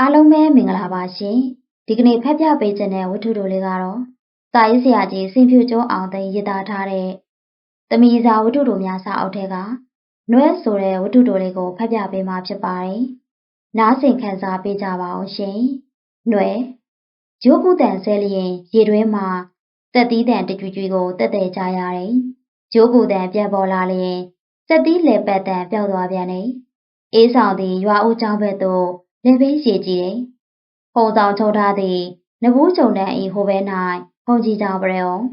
အားလုံးပဲမင်္ဂလာပါရှင်ဒီကနေ့ဖတ်ပြပေးခြင်းတဲ့ဝတ္ထုတို့လေးကတော့စာရေးဆရာကြီးစင်ဖြူကျော်အောင်သိရေးသားထားတဲ့သမီးစာဝတ္ထုတို့များစာအုပ်ထဲကနွဲဆိုတဲ့ဝတ္ထုတို့လေးကိုဖတ်ပြပေးမှာဖြစ်ပါတယ်နားဆင်ခံစားပေးကြပါအောင်ရှင်နွဲဂျိုးကုတန်ဆဲလျင်ရေတွင်းမှာတက်သီးတန်တကြွကြွကိုတက်တဲ့ကြရတယ်ဂျိုးကုတန်ပြန်ပေါ်လာလျင်စက်သီးလေပတ်တန်ပျောက်သွားပြန်တယ်အေးဆောင်သည်ရွာဦးကျောင်းဘက်သို့ လင်ပင်းရှည်ကြည့်တယ်။ဖုံဆောင်ချုပ်ထားသည့်နဘူးကြုံတန်းဤဟိုဘဲ၌ဖုံကြီးကြောင်ပရေအောင်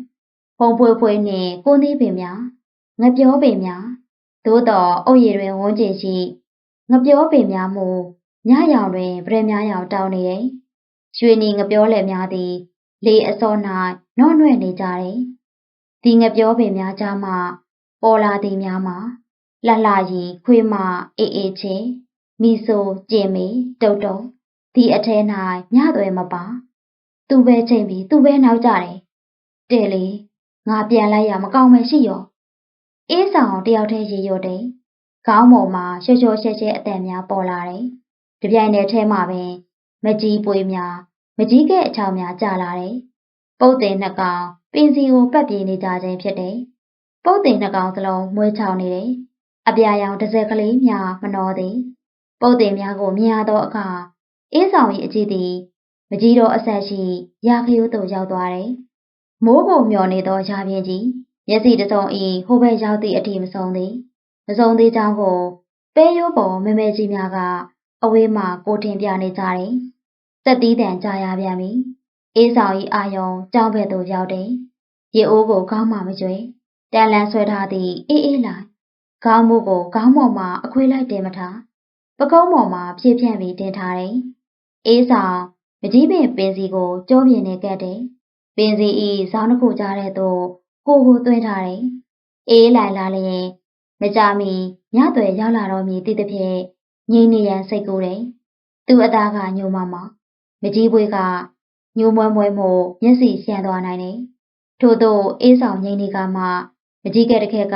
ဖုံဖွေဖွေနှင့်ကိုသီးပင်များငပြောပင်များသို့တော်အုတ်ရည်တွင်ဝန်းကျင်ရှိငပြောပင်များမှုညရောင်တွင်ပရေများရောင်တောင်းနေတယ်။ရွှေနီငပြောလယ်များသည်လေအစော၌နှော့နှွဲ့နေကြတယ်။ဒီငပြောပင်များကြားမှပေါ်လာသည်များမှာလှလှရီခွေးမအေးအေးချင်း မိဆိုကျင်မီတုတ်တုံဒီအထဲ၌ညသွဲမပါသူပဲချိန်ပြီးသူပဲနောက်ကြတယ်တဲ့လေငါပြန်လိုက်ရမကောင်းမရှိရောအေးဆောင်တယောက်တည်းရေရွတ်တယ်ခေါင်းပေါ်မှာရှော့ရှော့ရှဲရှဲအတန်များပေါ်လာတယ်တပြိုင်တည်းထဲမှာပဲမကြီးပွေးများမကြီးခဲ့အချောင်များကြာလာတယ်ပုတ်တင်နှစ်ကောင်ပင်စီကိုပတ်ပြေးနေကြခြင်းဖြစ်တယ်ပုတ်တင်နှစ်ကောင်စလုံးမွေးချောင်နေတယ်အပြာရောင်တစ်စက်ကလေးများမနှောသည် ပုတ်တင်များကိုမြင်ရသောအခါအေးဆောင်၏အကြည့်သည်မကြီးတော်အဆက်ရှိရာခရိုးသို့ရောက်သွားတယ်။မိုးပုံမျောနေသောရာပြင်းကြီးမျက်စိတစုံဤဟိုဘက်ရောက်သည့်အထိမဆုံးသည်။မဆုံးသေးကြောင်းကိုပဲရိုးပေါ်မဲမဲကြီးများကအဝေးမှကိုတင်ပြနေကြတယ်။သက်သီးတန်ကြာရပြန်ပြီ။အေးဆောင်၏အာယုံကြောင်းဘက်သို့ရောက်တယ်။ရေအိုးကိုကောင်းမှမကျွေတန်လန်ဆွဲထားသည့်အေးအေးလိုက်ခေါင်းမူကိုခေါင်းပေါ်မှာအခွေးလိုက်တင်မထား ပကုံးပေါ်မှာဖြည့်ဖြန့်ပြီးတင်ထားတယ်။အေးဆောင်မကြီးပင်ပင်စီကိုကြောပြင်းနေကတ်တယ်။ပင်စီဤဇောင်းတစ်ခုကြားတဲ့သို့ကိုကိုသွင်းထားတယ်။အေးလိုက်လာလျင်မကြမီညသွဲရောက်လာတော့မည်တည်သည်ဖြင့်ငြိမ်နေရန်စိတ်ကူတယ်။သူ့အသားကညိုမမမကြီးပွေးကညိုမွဲမွဲမို့မျက်စိရှမ်းသွားနိုင်တယ်။ထို့သောအေးဆောင်ငိမ့်နေကမှမကြီးကဲ့တခက်က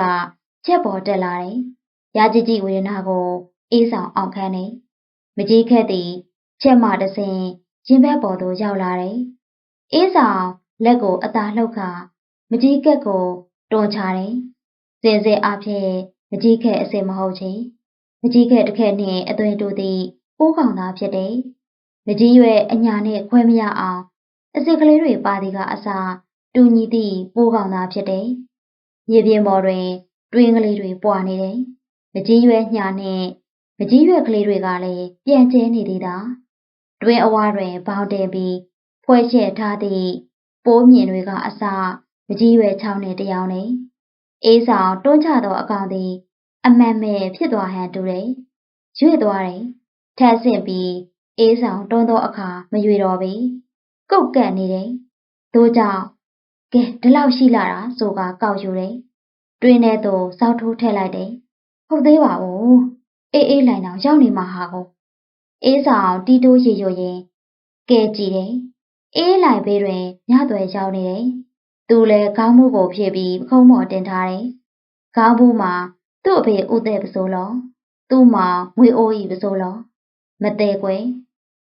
ချက်ပေါ်တက်လာတယ်။ရာကြည်ကြည်ဝေဒနာကို အေးဆောင်အောင်ခန်းနေမကြီးခက်သည်ချက်မှတဆင်ရင်ဘက်ပေါ်သို့ရောက်လာတယ်။အေးဆောင်လက်ကိုအသာလှုပ်ခါမကြီးကက်ကိုတွန်းချတယ်။စင်စစ်အဖြစ်မကြီးခက်အစင်မဟုတ်ချေ။မကြီးခက်တစ်ခက်နှင့်အသွင်တူသည့်အိုးကောင်သားဖြစ်တယ်။မကြီးရွယ်အညာနှင့်ခွဲမရအောင်အစစ်ကလေးတွေပါသည်ကအစာတူညီသည့်ပိုးကောင်သားဖြစ်တယ်။မြေပြင်ပေါ်တွင်တွင်းကလေးတွေပွာနေတယ်။မကြီးရွယ်ညာနှင့် မကြီးရွက်ကလေးတွေကလည်းပြန်ကျဲနေသေးတာတွင်အဝါတွင်ဘောင်တင်ပြီးဖွဲရှက်ထားသည့်ပိုးမြင်တွေကအစမကြီးရွယ်ချောင်းနဲ့တယောက်နေအေးဆောင်တွန်းချသောအကောင်သည် အမှန်မဲ့ဖြစ်သွားဟန်တူတယ်ရွေ့သွားတယ်ထက်ဆင့်ပြီးအေးဆောင်တွန်းသောအခါမရွေတော့ပြီကုတ်ကန့်နေတယ်တို့ကြောင့်ကဲဒီလောက်ရှိလာတာဆိုကကောက်ယူတယ်တွင်းထဲသို့စောက်ထိုးထည့်လိုက်တယ်ဟုတ်သေးပါဘူး အေးအေးလိုင်အောင်ရောက်နေမှာဟာကိုအေးဆောင်တီးတိုးရေရွရင်ကဲကြည့်တယ်အေးလိုက်ဘေးတွင်ညသွဲရောက်နေတယ်သူလည်းခေါင်းမူကိုဖြည့်ပြီးခုံးမော်တင်ထားတယ်ခေါင်းဘူးမှာသူ့အဖေဦးတဲ့ပစိုးလောသူ့မှာငွေအိုးကြီးပစိုးလောမသေးကွယ်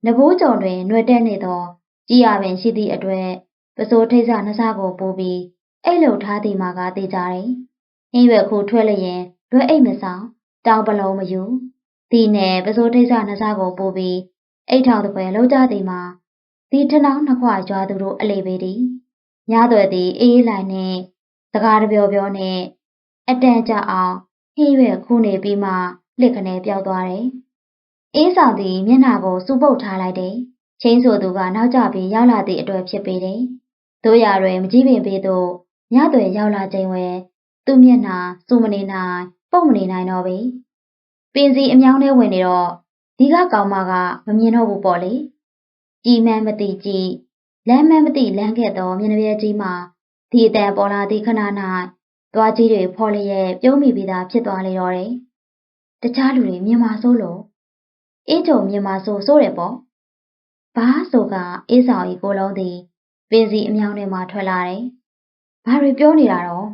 နဘိုးကြုံတွင်နှွယ်တက်နေသောကြည်ရပင်ရှိသည့်အတွက်ပစိုးထိတ်ဆနှစကိုပိုးပြီးအိတ်လုံထားသည်မှာကသိကြတယ်ဟင်းရွက်ခုထွက်လျင်လွဲအိတ်မဆောင် တောင်ပလုံးမယူဒီနဲ့ပစိုးထိတ်ဆနှစားကိုပို့ပြီးအိတ်ထောင်တပွဲလုံးကြသည်မှာဒီထနောင်းနှစ်ခွရွာသူတို့အလေပေသည်ညသွဲသည်အေးလိုက်နဲ့စကားတပြောပြောနဲ့အတန်ကြအောင်ဟင်းရွက်ခုနေပြီးမှလက်ခနဲပြောက်သွားတယ်အေးဆောင်သည်မျက်နှာကိုစူပုတ်ထားလိုက်တယ်ချင်းဆိုသူကနောက်ကျပြီးရောက်လာသည့်အတွက်ဖြစ်ပေတယ်တို့ရတွင်မကြီးပင်ပေသို့ညသွဲရောက်လာချိန်ဝဲသူ့မျက်နှာစူမနေနိုင်ပုတ်မနေနိုင်တော့ပြီ ပင်စီအမြောင်းထဲဝင်နေတော့ဒီကကောင်မကမမြင်တော့ဘူးပေါ့လေကြည်မှန်းမသိကြည်လမ်းမှန်းမသိလမ်းခဲ့တော့မျက်နှာပြဲကြီးမှာဒီအတန်ပေါ်လာသည့်ခဏ၌သွားကြီးတွေဖော်လျက်ပြုံးမိပြီးသားဖြစ်သွားလေတော့တယ်တခြားလူတွေမြင်မာဆိုးလို့အေးကြုံမြင်မာဆိုးဆိုးတယ်ပေါ့ဘာဆိုကအေးဆောင်ကြီးကိုလုံးသည်ပင်စီအမြောင်းထဲမှာထွက်လာတယ်ဘာတွေပြောနေတာတော့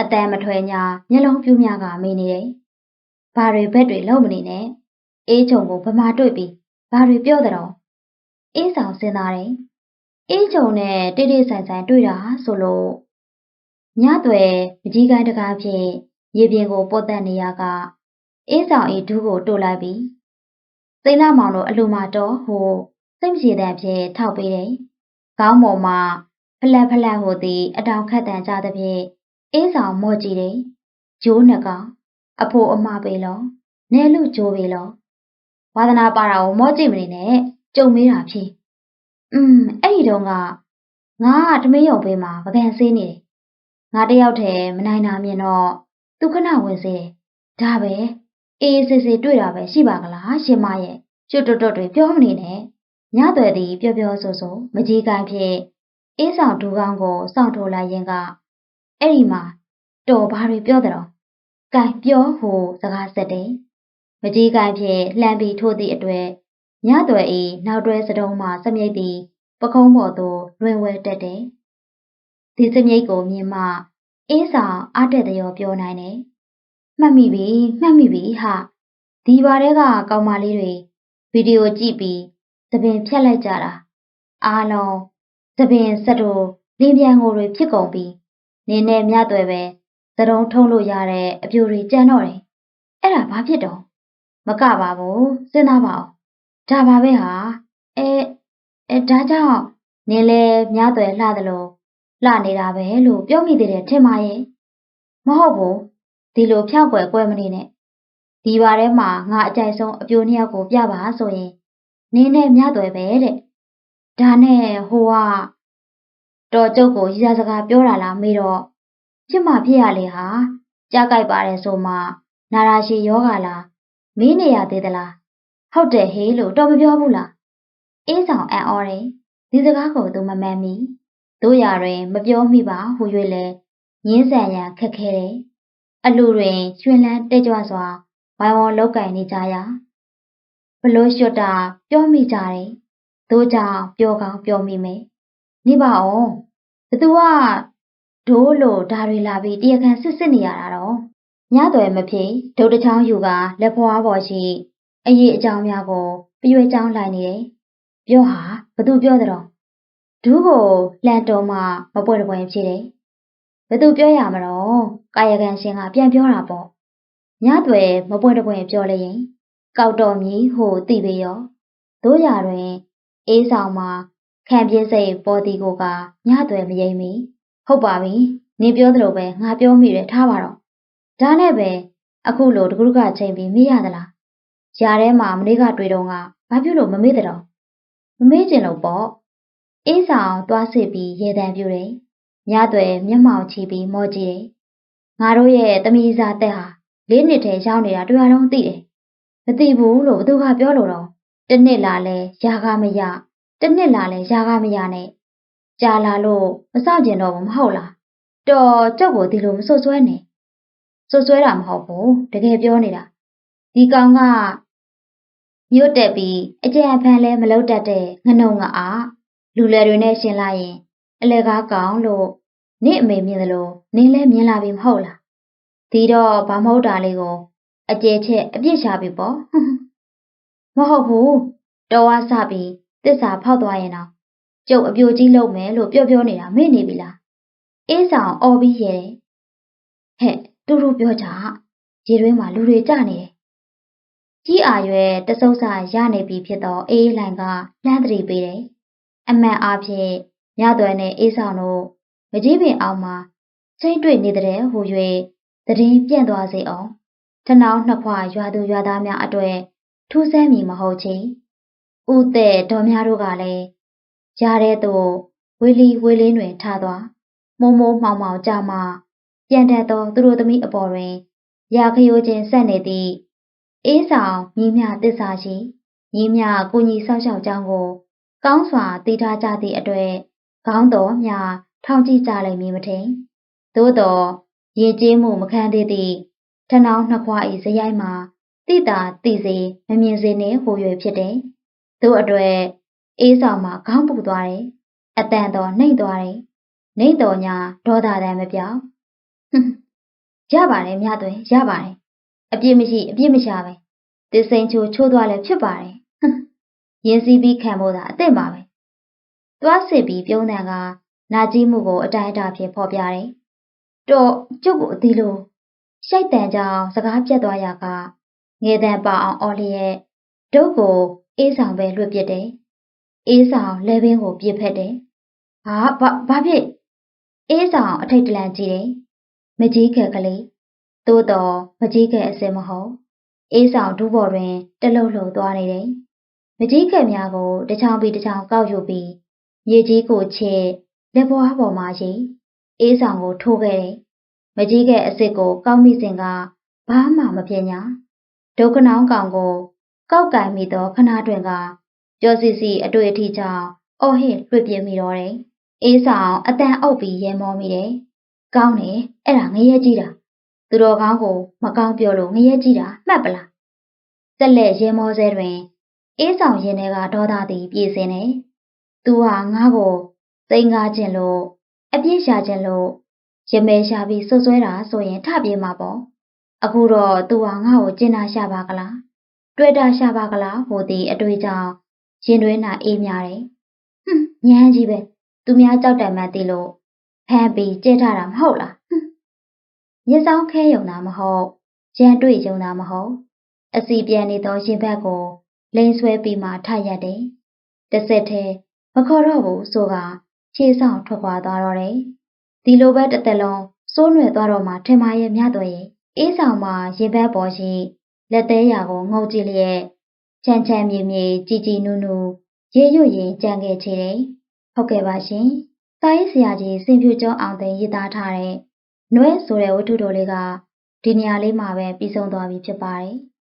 အတန်မထွဲညာမျက်လုံးပြူးများကမေးနေတယ်။ ဘာတွေဘက်တွေလုံမနေနဲ့။အေးချုံကိုဗမာတွေ့ပြီးဘာတွေပြောသတော့အေးဆောင်စဉ်းစားတယ်အေးချုံနဲ့တိတိဆိုင်ဆိုင်တွေ့တာဆိုလို့ညသွယ်မကြီးကိုင်းတကားဖြင့်ရေပြင်ကိုပုတ်တက်နေရကအေးဆောင်ဤဒူးကိုတို့လိုက်ပြီးသိန်းလာမောင်တို့အလူမာတော်ဟိုစိတ်မပြေတဲ့ဖြင့်ထောက်ပေးတယ်ခေါင်းပေါ်မှာဖလက်ဖလက်ဟိုသည်အတောင်ခတ်တန်ကြသဖြင့်အေးဆောင်မော့ကြည့်တယ်ဂျိုးနှကောင် အဖိုးအမပေလောနဲလူဂျိုးပေလောဝါသနာပါတာကိုမော့ကြည့်မနေနဲ့ကြုံမေးတာဖြေอืมအဲ့ဒီတော့ကငါကတမင်းရုံပေးမှာပကံဆေးနေတယ်ငါတယောက်တည်းမနိုင်တာမြင်တော့သူခဏဝင်စေတယ်ဒါပဲအေးစစ်စစ်တွေ့တာပဲရှိပါကလားရှင်မရဲ့ကျွတ်တွတ်တွတ်တွေပြောမနေနဲ့ညသွယ်သည်ပျော်ပျော်ဆိုဆိုမကြီးကိုင်းဖြင့်အေးဆောင်ဒူကောင်းကိုစောင့်ထိုးလိုက်ရင်ကအဲ့ဒီမှာတော်ဘာတွေပြောတဲ့တော့ ကင်ပြောဟိုစကားဆက်တယ်မကြီးကိုင်းဖြင့်လှမ်းပြီးထိုးသည့်အတွေ့ညသွယ်ဤနောက်တွဲစတုံးမှစမြိတ်သည်ပကုံးပေါ်သို့လွင်ဝဲတက်တယ်ဒီစမြိတ်ကိုမြင်မှအေးဆောင်အားတက်တဲ့ရောပြောနိုင်တယ်မှတ်မိပြီမှတ်မိပြီဟာဒီဘာတဲကကောင်မလေးတွေဗီဒီယိုကြည့်ပြီးသပင်ဖြတ်လိုက်ကြတာအားလုံးသပင်စက်တို့လင်းပြန်ကိုတွေဖြစ်ကုန်ပြီးနင်းနဲ့မြသွဲပဲ သတုံးထုံးလို့ရတဲ့အပြူတွေကြမ်းတော့တယ်အဲ့ဒါဘာဖြစ်တော့မကပါဘူးစဉ်းစားပါဦးဒါပါပဲဟာအဲအဲဒါကြောင့်နင်းလဲမြသွဲလှသလိုလှနေတာပဲလို့ပြောမိသေးတယ်ထင်ပါရဲ့မဟုတ်ဘူးဒီလိုဖြောက်ွယ်ကွဲမနေနဲ့ဒီပါထဲမှာငါအကြိုက်ဆုံးအပြိုနှစ်ယောက်ကိုပြပါဆိုရင်နင်းနဲ့မြသွဲပဲတဲ့ဒါနဲ့ဟိုကတော်ကျုပ်ကိုရည်စားစကားပြောတာလားမေးတော့ ဖြစ်မှဖြစ်ရလေဟာကြားကြိုက်ပါတယ်ဆိုမှနာရာရှိယောဂလားမင်းနေရသေးသလားဟုတ်တယ်ဟေးလို့တော့မပြောဘူးလားအေးဆောင်အံ့ဩတယ်ဒီစကားကိုသူမမှန်မီတို့ရတွင်မပြောမိပါဟူ၍လဲငင်းဆန်ရန်ခက်ခဲတယ်အလူတွင်ရွှင်လန်းတိတ်ကြွစွာဝိုင်းဝန်းလောက်ကင်နေကြရာဘလို့ရှွတ်တာပြောမိကြတယ်တို့ကြောင့်ပြောကောင်းပြောမိမယ်နေပါအောင်ဘသူက ဒိုးလို့ဒါတွေလာပြီးတရားခံစစ်စစ်နေရတာတော့ညသွယ်မဖြစ်ဒုတ်တချောင်းယူကလက်ဖွားပေါ်ရှိအရေးအကြောင်းများကိုပြွေချောင်းလိုက်နေတယ်ပြောဟာဘသူပြောတဲ့တော့ဒူးကိုလှန်တော်မှမပွဲတပွဲဖြစ်တယ်ဘသူပြောရမလို့ကာယကံရှင်ကပြန်ပြောတာပေါ့ညသွယ်မပွဲတပွဲပြောလိုက်ရင်ကောက်တော်မီဟိုသိပေရောတို့ရတွင် အေးဆောင်မှာခံပြင်းစိတ်ပေါ်တီကိုကညသွယ်မရိမ့်မီ ဟုတ်ပါပြီနင်ပြောသလိုပဲငါပြောမိတယ်ထားပါတော့ဒါနဲ့ပဲအခုလိုတကူကချိန်ပြီးမေးရသလားຢာထဲမှာမနေ့ကတွေ့တော့ကဘာဖြစ်လို့မမေ့တဲ့တော့မမေ့ကျင်လို့ပေါ့အေးဆောင်သွားစစ်ပြီးရေတံပြူတယ်ညသွယ်မျက်မှောင်ချီပြီးမောကြည့်တယ်ငါတို့ရဲ့တမီးစားတက်ဟာလေးနှစ်ထဲရောက်နေတာတွေ့ရတော့သိတယ်မသိဘူးလို့ဘသူကပြောလို့တော့တနှစ်လာလဲຢာကမရတနှစ်လာလဲຢာကမရနဲ့ ကြာလာလို့မစောင့်ကျင်တော့ဘူးမဟုတ်လားတော်ကြောက်ကိုဒီလိုမဆွဆွဲနဲ့ဆွဆွဲတာမဟုတ်ဘူးတကယ်ပြောနေတာဒီကောင်ကမြို့တက်ပြီးအကြံဖန်လဲမလုပ်တတ်တဲ့ငနှုံငအားလူလယ်တွေနဲ့ရှင်လာရင် အလဲကားကောင်လို့နေ့အမေမြင်သလိုနင်းလဲမြင်လာပြီမဟုတ်လားဒီတော့ဘာမဟုတ်တာလေးကို အကျဲချက်အပြစ်ရှာပြီပေါ့မဟုတ်ဘူးတော်ဝါစပြီးတစ္ဆာဖောက်သွားရင်တော့ ကျုပ်အပြိုကြီးလုပ်မယ်လို့ပြောပြောနေတာမေ့နေပြီလားအေးဆောင်အော်ပြီးရဲတယ်ဟဲ့တူတူပြောကြရေတွင်းမှာလူတွေကြနေတယ်ကြီးအာရွယ်တဆုပ်စာရနေပြီဖြစ်တော့အေးလိုင်ကလှမ်းတရီပေးတယ်အမှန်အားဖြင့်ညသွဲနဲ့အေးဆောင်တို့မကြီးပင်အောင်မှာချိန်တွေ့နေတဲ့ဟူ၍တည်င်းပြန့်သွားစေအောင်ထနောင်းနှစ်ခွရွာသူရွာသားများအတွေ့ထူးဆန်းမည်မဟုတ်ချေဥတဲ့ဒေါ်များတို့ကလည်း ရတဲ့သူဝေလီဝေလင်းတွင်ထားသွားမိုးမိုးမှောင်မှောင်ကြမှပြန်တတ်သောသူတို့သမီးအပေါ်တွင်ရာခရိုးချင်းဆက်နေသည့်အေးဆောင်ညီမြတစ္ဆာရှိညီမြကိုညီဆောက်ရှောက်ကြောင်းကို ကောင်းစွာတည်ထားကြသည့်အတွက်ခေါင်းတော်မြထောင်ကြည့်ကြလိမ့်မည်မထင်သို့တော်ရင်ကျေးမှုမခံသေးသည့်ထနောင်းနှစ်ခွာ၏ဇယိုက်မှာတိတာတိစေမမြင်စေနှင့်ဟို၍ဖြစ်တယ်သို့အတွက် အေးဆောင်မှာခေါင်းပူသွားတယ်အတန်တော်နှိမ့်သွားတယ်နှိမ့်တော်ညာဒေါသတန်မပြောင်းရပါတယ်မြသွဲရပါတယ်အပြစ်မရှိအပြစ်မရှာပဲတစိန်ချိုချိုးသွားလဲဖြစ်ပါတယ်ရင်စီးပြီးခံဖို့သာအသင့်ပါပဲ။သွားစစ်ပြီးပြုံးတန်ကနာကြီးမှုကိုအတိုင်းအတာဖြင့်ဖော်ပြတယ်။တော့ကျုပ်ကိုအသီးလို့ရှိုက်တန်ကြောင်စကားပြတ်သွားရကငယ်တန်ပါအောင်အော်လျက်ဒုတ်ကိုအေးဆောင်ပဲလွှတ်ပစ်တယ်။ အေးဆောင်လဲဘင်းကိုပြစ်ဖက်တယ်။ဟာဘာဘာဖြစ်အေးဆောင်အထိတ်တလန့်ကြည့်တယ်။မကြီးခက်ကလေးသို့တော်မကြီးခက်အစင်မဟုတ်အေးဆောင်ဒူးပေါ်တွင်တလှုပ်လှုပ်သွားနေတယ်။မကြီးခက်များကိုတစ်ချောင်းပြီးတစ်ချောင်းကောက်ယူပြီးရေကြီးကိုချဲလက်ပွားပေါ်မှာရေးအေးဆောင်ကိုထိုးခဲ့တယ်။မကြီးခက်အစ်စ်ကိုကောက်မိစဉ်ကဘာမှမဖြစ်ညာဒုက္ခနောင်းကောင်ကိုကောက်ကင်မိသောခဏတွင်က ကြောစီစီအတွေ့အထိကြောင့်အော်ဟစ်လွှတ်ပြမိတော့တယ်။အေးဆောင်အတန်အုပ်ပြီးရဲမောမိတယ်။ကောင်းတယ်အဲ့ဒါငရဲကြီးတာသူတော်ကောင်းကိုမကောင်းပြောလို့ငရဲကြီးတာမှတ်ပလား။ဆက်လက်ရဲမောဆဲတွင်အေးဆောင်ရင်ထဲကဒေါသသည်ပြေစင်တယ်။သူဟာငါ့ကိုသိမ်းကားခြင်းလို့အပြစ်ရှာခြင်းလို့ရမဲရှာပြီးဆွဆွဲတာဆိုရင်ထပြေးမှာပေါ့။အခုတော့သူဟာငါ့ကိုကျင်နာရှာပါကလား။တွေ့တာရှာပါကလားဟိုသည်အတွေ့ကြောင့် ရင်တွင်းနာအေးများတယ်။ဟွန်းညမ်းကြီးပဲသူများကြောက်တယ်မှသိလို့ဖမ်းပြီးကြဲထားတာမဟုတ်လားဟွန်းညစ်ဆောင်ခဲယုံတာမဟုတ်ရန်တွေ့ယုံတာမဟုတ်အစီပြန်နေသောရင်ဘက်ကိုလိန်ဆွဲပြီးမှထရက်တယ်။တစ်စက်ထဲမခေါ်တော့ဘူးဆိုကခြေဆောင်ထွက်ခွာသွားတော့တယ်။ဒီလိုပဲတစ်သက်လုံးစိုးနွယ်သွားတော့မှထင်မရဲ့မြတ်တော်ရဲ့အေးဆောင်မှာရင်ဘက်ပေါ်ရှိလက်သေးရာကိုငုံကြည့်လျက် ချမ်းချမ်းမြေမြေကြည်ကြည်နူးနူးရေရွတ်ရင်ကြံခဲ့ချေတယ်။ဟုတ်ကဲ့ပါရှင်။စာရေးဆရာကြီးစင်ဖြူကျောင်းအောင်သိန်းရေးသားထားတဲ့နွဲဆိုတဲ့ဝတ္ထုတော်လေးကဒီနေရာလေးမှာပဲပြီးဆုံးသွားပြီဖြစ်ပါတယ်။